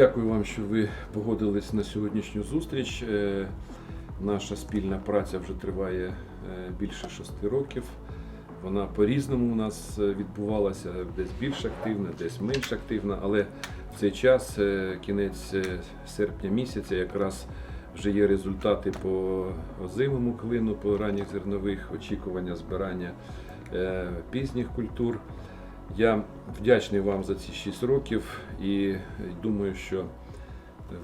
Дякую вам, що ви погодились на сьогоднішню зустріч. Е, Наша спільна праця вже триває е, більше шести років. Вона по-різному у нас е, відбувалася, десь більш активна, десь менш активна, але в цей час, кінець серпня місяця, якраз вже є результати по озимому клину, по ранніх зернових, очікування збирання пізніх культур. Я вдячний вам за ці 6 років і думаю, що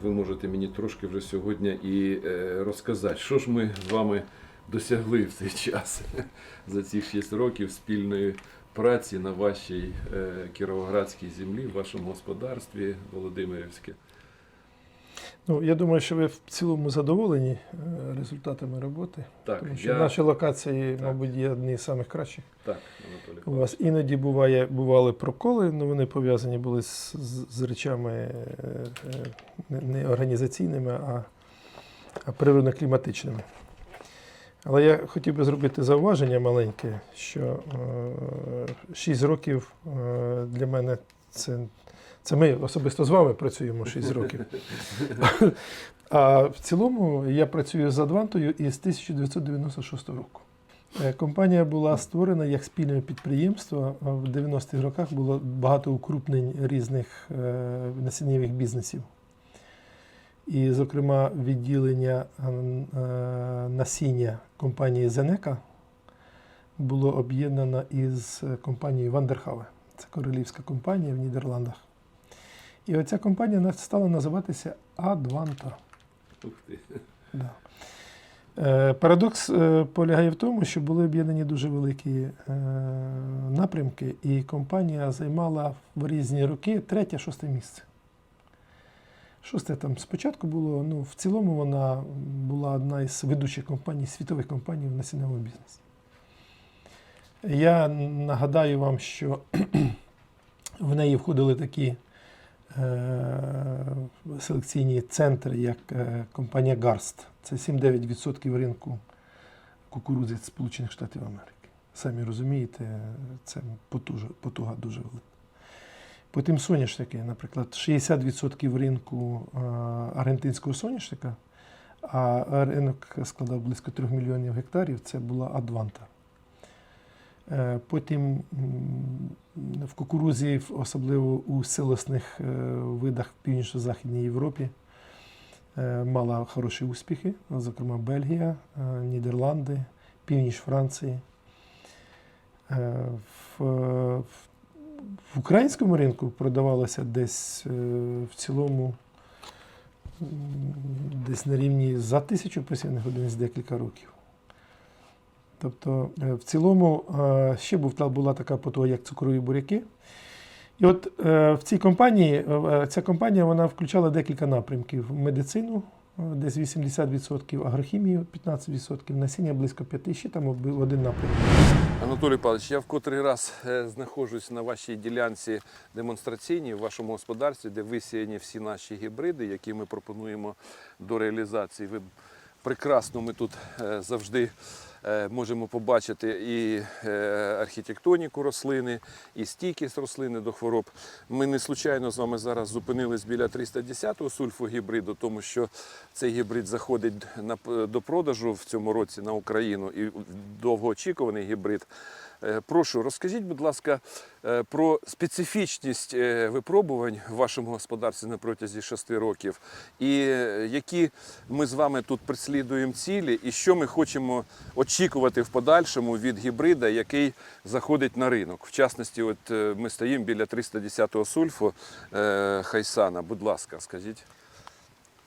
ви можете мені трошки вже сьогодні і е, розказати, що ж ми з вами досягли в цей час за ці 6 років спільної праці на вашій е, кіровоградській землі, в вашому господарстві Володимирівське. Ну, я думаю, що ви в цілому задоволені е, результатами роботи. Так, Тому що я- наші локації, Так. мабуть, є одні з найкращих. Так, Анатолій. У вас іноді буває, бували проколи, але вони пов'язані були з, з, з речами е, е, не організаційними, а, а природно-кліматичними. Але я хотів би зробити зауваження маленьке, що е, 6 років е, для мене це, це ми особисто з вами працюємо 6 років. А в цілому я працюю з Адвантою із 1996 року. Е, Компанія була створена як спільне підприємство. В 90-х роках було багато укрупнень різних е, насіннєвих бізнесів. І, зокрема, відділення е, насіння компанії Зенека було об'єднано із компанією Вандерхаве. Це королівська компанія в Нідерландах. І оця компанія стала називатися Адванта. Ух ти. Да. Е, Парадокс е, полягає в тому, що були об'єднані дуже великі е, напрямки, і компанія займала в різні роки третє, шосте місце. Шосте там спочатку було, ну в цілому вона була одна із ведучих компаній, світових компаній в насінневому бізнесі. Я нагадаю вам, що в неї входили такі е, селекційні центри, як е, компанія Гарст. Це 7-9% ринку кукурудзи Сполучених Штатів Америки. Самі розумієте, це потужа, потуга дуже велика. Потім соняшники, наприклад, 60% ринку е, аргентинського соняшника, а ринок складав близько 3 мільйонів гектарів, це була Адванта. Е, Потім в кукурузі, особливо у силосних е, видах в Північно-Західній Європі, мала хороші успіхи, зокрема Бельгія, Нідерланди, північ Франції. В, в, українському ринку продавалося десь е, в цілому десь на рівні за тисячу посівних одиниць декілька років. Тобто, е, в цілому е, ще була така потуга, як цукрові буряки. І от в цій компанії, ця компанія вона включала декілька напрямків: медицину, десь 80%, агрохімію 15%, насіння близько 5%, ще там один напрямок. Анатолій Павлович, я в котрий раз е, знаходжусь на вашій ділянці демонстраційній в вашому господарстві, де висіяні всі наші гібриди, які ми пропонуємо до реалізації. Ви прекрасно ми тут е, завжди можемо побачити і е, архітектоніку рослини, і стійкість рослини до хвороб. Ми не случайно з вами зараз зупинились біля 310-го сульфогібриду, тому що цей гібрид заходить до продажу в цьому році на Україну і довгоочікуваний гібрид. Е, Прошу, розкажіть, будь ласка, е, про специфічність е, випробувань в вашому господарстві на протязі шести років, і е, які ми з вами тут преслідуємо цілі, і що ми хочемо очікувати в подальшому від гібрида, який заходить на ринок. В частності, от е, ми стоїмо біля 310-го сульфу е, Хайсана. Будь ласка, скажіть.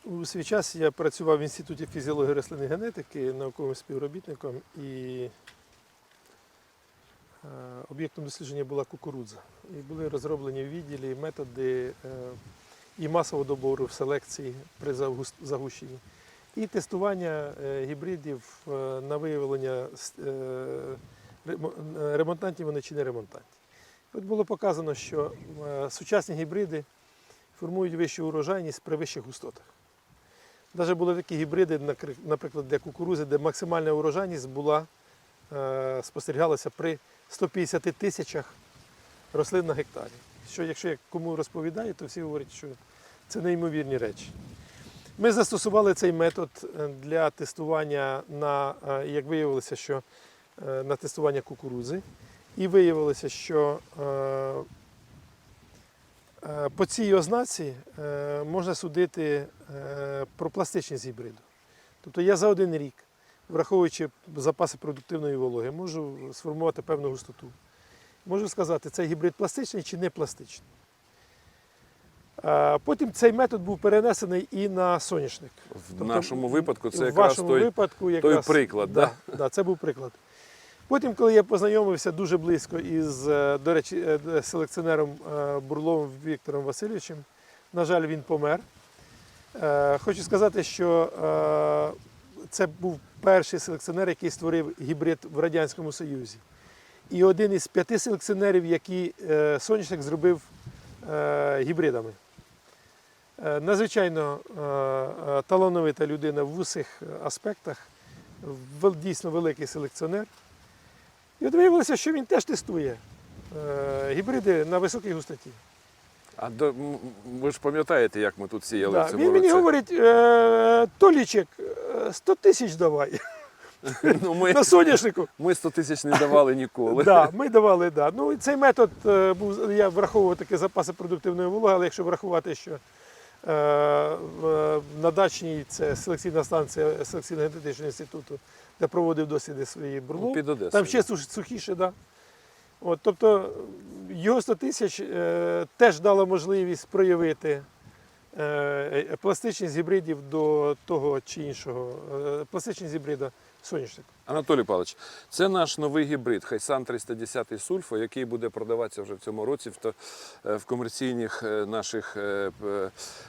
У свій час я працював в Інституті фізіології рослинної генетики науковим співробітником і е, об'єктом дослідження була кукурудза. І були розроблені відділі методи і масового добору в селекції при загущенні, і тестування е, гібридів е, на виявлення е, ремо- ремонтантів вони чи не ремонтантів. От було показано, що сучасні гібриди формують вищу урожайність при вищих густотах. Навіть були такі гібриди, наприклад, для кукурузи, де максимальна урожайність була, спостерігалася при 150 тисячах рослин на гектарі. Що якщо я кому розповідаю, то всі говорять, що Це неймовірні речі. Ми застосували цей метод е, для тестування на, е, як виявилося, що е, на тестування кукурудзи. І виявилося, що по цій ознаці можна судити про пластичність гібриду. Тобто я за один рік, враховуючи запаси продуктивної вологи, можу сформувати певну густоту. Можу сказати, цей гібрид пластичний чи не пластичний. Е, Потім цей метод був перенесений і на соняшник. В Тобто, нашому випадку це якраз той, випадку якраз, приклад, да, да, це був приклад. Потім, коли я познайомився дуже близько із, е, до речі, е, селекціонером Бурловим Віктором Васильовичем, на жаль, він помер. Хочу сказати, що це був перший селекціонер, який створив гібрид в Радянському Союзі. І один із п'яти селекціонерів, які е, соняшник зробив гібридами. Е, Надзвичайно е, е, талановита людина в усіх аспектах, дійсно великий селекціонер. І от виявилося, що він теж тестує гібриди на високій густоті. А до, ви ж пам'ятаєте, як ми тут сіяли Да, в цьому Він мені році? говорить, е, Толічек, е, 100 тисяч давай ну, ми, на соняшнику. ми 100 тисяч не давали ніколи. Да, ми давали, да. Ну, цей метод е, був, я враховував такі запаси продуктивної вологи, але якщо врахувати, що на дачній це селекційна станція селекційно-генетичного інституту, де проводив досліди свої бурлу. під Одесою. там ще сухіше, да. От, тобто його 100 тисяч е, теж дало можливість проявити е, е, пластичність гібридів до того чи іншого, е, пластичність гібрида соняшника. Анатолій Павлович, це наш новий гібрид Хайсан 310 Сульфо, який буде продаватися вже в цьому році в, е, комерційних е, наших е,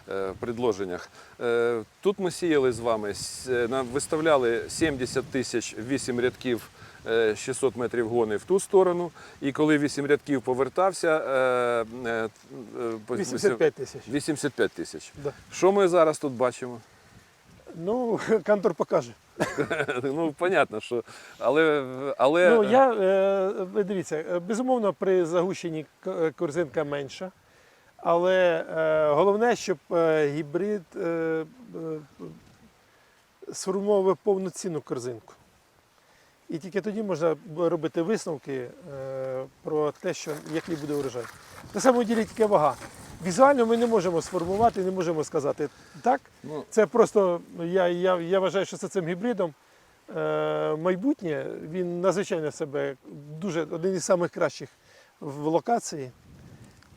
е, предложеннях. Е, Тут ми сіяли з вами, е, виставляли 70 тисяч 8 рядків. Е, 600 метрів гони в ту сторону, і коли 8 рядків повертався, е, е, е, 85 тисяч. 85 тисяч. Да. Що ми зараз тут бачимо? Ну, кантор покаже. ну, понятно, що. Але, але Ну, я, е, ви дивіться, е, безумовно, при загущенні е, корзинка менша. Але е, головне, щоб е, гібрид е, е, сформував повноцінну корзинку. І тільки тоді можна робити висновки е, про те, що, який буде урожай. На самому ділі тільки вага. Візуально ми не можемо сформувати, не можемо сказати так. ну, Це просто я, я, я вважаю, що це цим гібридом е, майбутнє. Він надзвичайно себе дуже один із самих кращих в локації.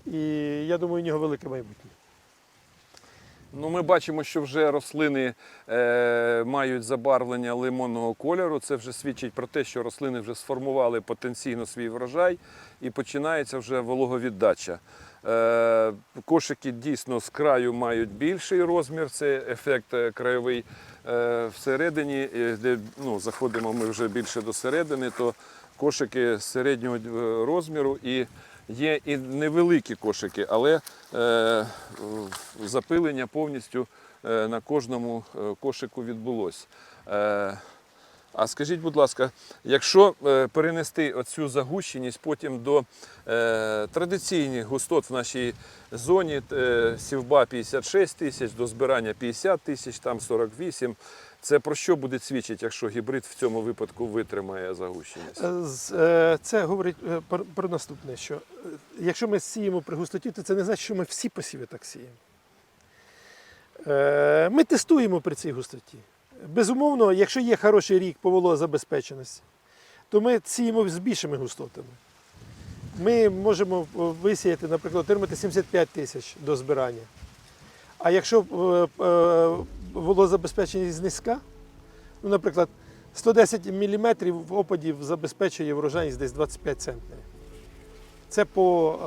І я думаю, у нього велике майбутнє. Ну, ми бачимо, що вже рослини е, мають забарвлення лимонного кольору. Це вже свідчить про те, що рослини вже сформували потенційно свій врожай і починається вже вологовіддача. Е, кошики дійсно з краю мають більший розмір, це ефект е, краєвий. Е, всередині, де ну, заходимо ми вже більше до середини, то кошики середнього е, розміру і Є і невеликі кошики, але е, запилення повністю е, на кожному е, кошику відбулось. Е, а скажіть, будь ласка, якщо е, перенести оцю загущеність потім до е, традиційних густот в нашій зоні, е, сівба 56 тисяч, до збирання 50 тисяч, там 48, це про що буде свідчити, якщо гібрид в цьому випадку витримає загущеність? Е, е, Це говорить про, наступне, що якщо ми сіємо при густоті, то це не значить, що ми всі посіви так сіємо. Ми тестуємо при цій густоті. Безумовно, якщо є хороший рік по вологозабезпеченості, то ми сіємо з більшими густотами. Ми можемо е, висіяти, наприклад, отримати 75 тисяч до збирання. А якщо е, е, вологозабезпеченість низька, ну, наприклад, 110 мм опадів забезпечує врожайність десь 25 центнерів. Це по,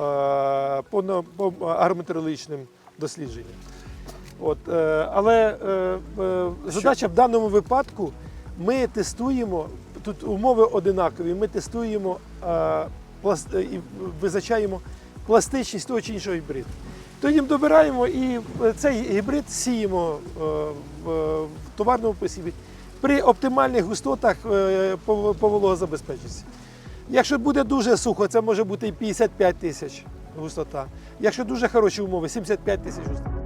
по, по агрометеорологічним дослідженням. От, е, але е, е, задача в даному випадку ми тестуємо, тут умови одинакові, ми тестуємо і визначаємо пластичність того чи іншого гібриду. Тоді добираємо і цей гібрид сіємо в, товарному посіві при оптимальних густотах по, вологозабезпеченості. Якщо буде дуже сухо, це може бути і 55 тисяч густота. Якщо дуже хороші умови, 75 тисяч густота.